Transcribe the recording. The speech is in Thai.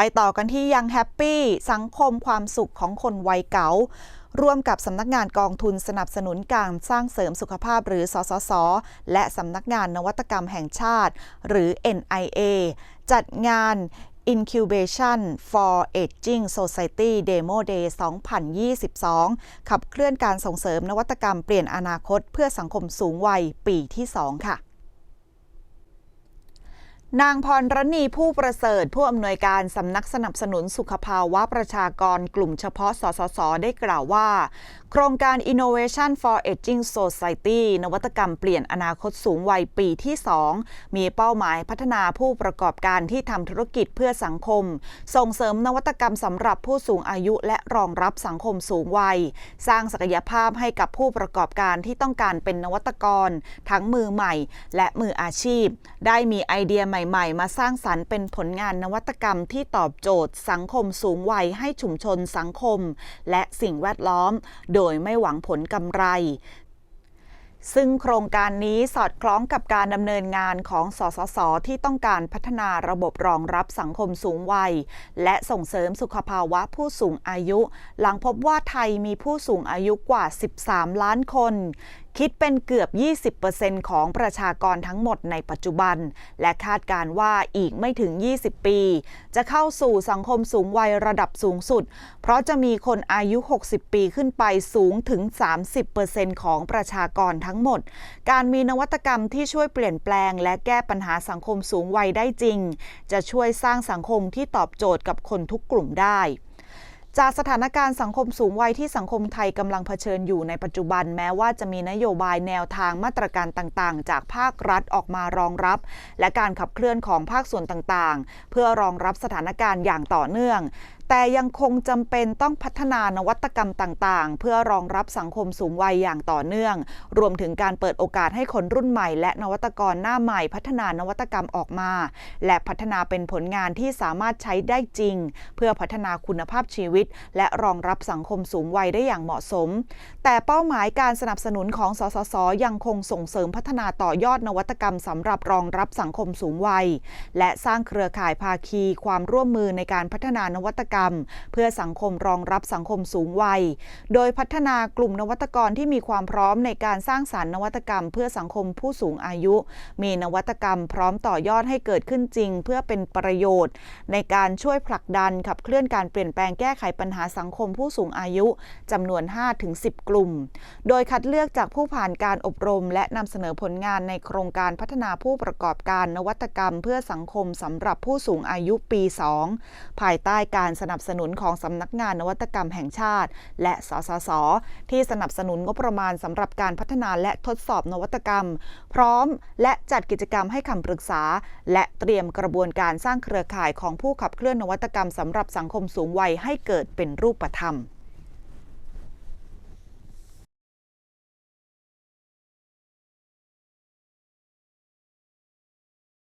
ไปต่อกันที่ยังแฮปปี้สังคมความสุขของคนวัยเก๋าร่วมกับสำนักงานกองทุนสนับสนุนการสร้างเสริมสุขภาพหรือ สสส และสำนักงานนวัตกรรมแห่งชาติ หรือ NIA จัดงาน Incubation for Aging Society Demo Day 2022 ขับเคลื่อนการส่งเสริมนวัตกรรมเปลี่ยนอนาคตเพื่อสังคมสูงวัยปีที่ 2 ค่ะ นางพรรณีผู้ประเสริฐ ผู้อำนวยการสำนักสนับสนุนสุขภาวะประชากรกลุ่มเฉพาะ สสส ได้กล่าวว่า โครงการ Innovation for Aging Society นวัตกรรมเปลี่ยนอนาคตสูงวัยปีที่ 2 มีเป้าหมายพัฒนาผู้ประกอบการที่ทำธุรกิจเพื่อสังคม ส่งเสริมนวัตกรรมสำหรับผู้สูงอายุและรองรับสังคมสูงวัย สร้างศักยภาพให้กับผู้ประกอบการที่ต้องการเป็นนวัตกร ทั้งมือใหม่ และมืออาชีพ ได้มีไอเดียใหม่หม่ ๆ มาสร้างสรรค์เป็นผลงานนวัตกรรมที่ตอบโจทย์ สังคมสูงวัยให้ชุมชนสังคม และสิ่งแวดล้อม โดยไม่หวังผลกำไรซึ่งโครงการนี้สอดคล้องกับการดำเนินงานของสสส ที่ต้องการพัฒนาระบบรองรับสังคมสูงวัย และส่งเสริมสุขภาวะผู้สูงอายุ หลังพบว่าไทยมีผู้สูงอายุกว่า 13 ล้านคน คิดเป็นเกือบ 20%ของประชากรทั้งหมดในปัจจุบัน และคาดการว่าอีกไม่ถึง 20 ปี จะเข้าสู่สังคมสูงวัยระดับสูงสุด เพราะจะมีคนอายุ 60 ปีขึ้นไปสูงถึง 30%ของประชากรทั้งหมด การมีนวัตกรรมที่ช่วยเปลี่ยนแปลง และแก้ปัญหาสังคมสูงวัยได้จริง จะช่วยสร้างสังคมที่ตอบโจทย์กับคนทุกกลุ่มได้ จากสถานการณ์สังคมสูงวัยที่สังคมไทยกำลังเผชิญอยู่ในปัจจุบันแม้ว่าจะมีนโยบายแนวทางมาตรการต่างๆ จากภาครัฐออกมารองรับ และการขับเคลื่อนของภาคส่วนต่างๆ เพื่อรองรับสถานการณ์อย่างต่อเนื่อง แต่ยังคงจำเป็นต้องพัฒนานวัตกรรมต่างๆ เพื่อรองรับสังคมสูงวัยอย่างต่อเนื่อง รวมถึงการเปิดโอกาสให้คนรุ่นใหม่ และนวัตกรหน้าใหม่ พัฒนานวัตกรรมออกมา และพัฒนาเป็นผลงานที่สามารถใช้ได้จริง เพื่อพัฒนาคุณภาพชีวิต และรองรับสังคมสูงวัยได้อย่างเหมาะสม แต่เป้าหมายการสนับสนุนของสสส ยังคงส่งเสริมพัฒนาต่อยอดนวัตกรรมสำหรับรองรับสังคมสูงวัย และสร้างเครือข่ายภาคี ความร่วมมือในการพัฒนานวัตกรรมรรม เพื่อสังคมรองรับสังคมสูงวัย โดยพัฒนากลุ่มนวัตกรที่มีความพร้อมในการสร้างสารรค์นวัตกรรม เพื่อสังคมผู้สูงอายุ มีนวัตกรรมพร้อมต่อยอดให้เกิดขึ้นจริง เพื่อเป็นประโยชน์ ในการช่วยผลักดันขับเคลื่อนการเปลี่ยนแปลงแก้ไขปัญหาสังคมผู้สูงอายุจำนวน 5-10 กลุ่ม โดยคัดเลือกจากผู้ผ่านการอบรม และนำเสนอผลงานในโครงการพัฒนาผู้ประกอบการนวัตกรรม เพื่อสังคมสำหรับผู้สูงอายุปี 2 ภายใต้การสนับสนุนของสำนักงานนวัตกรรมแห่งชาติ และสสส ที่สนับสนุนงบประมาณสำหรับการพัฒนาและทดสอบนวัตกรรม พร้อมและจัดกิจกรรมให้คำปรึกษา และเตรียมกระบวนการสร้างเครือข่ายของผู้ขับเคลื่อนนวัตกรรมสำหรับสังคมสูงวัยให้เกิดเป็นรูปธรรม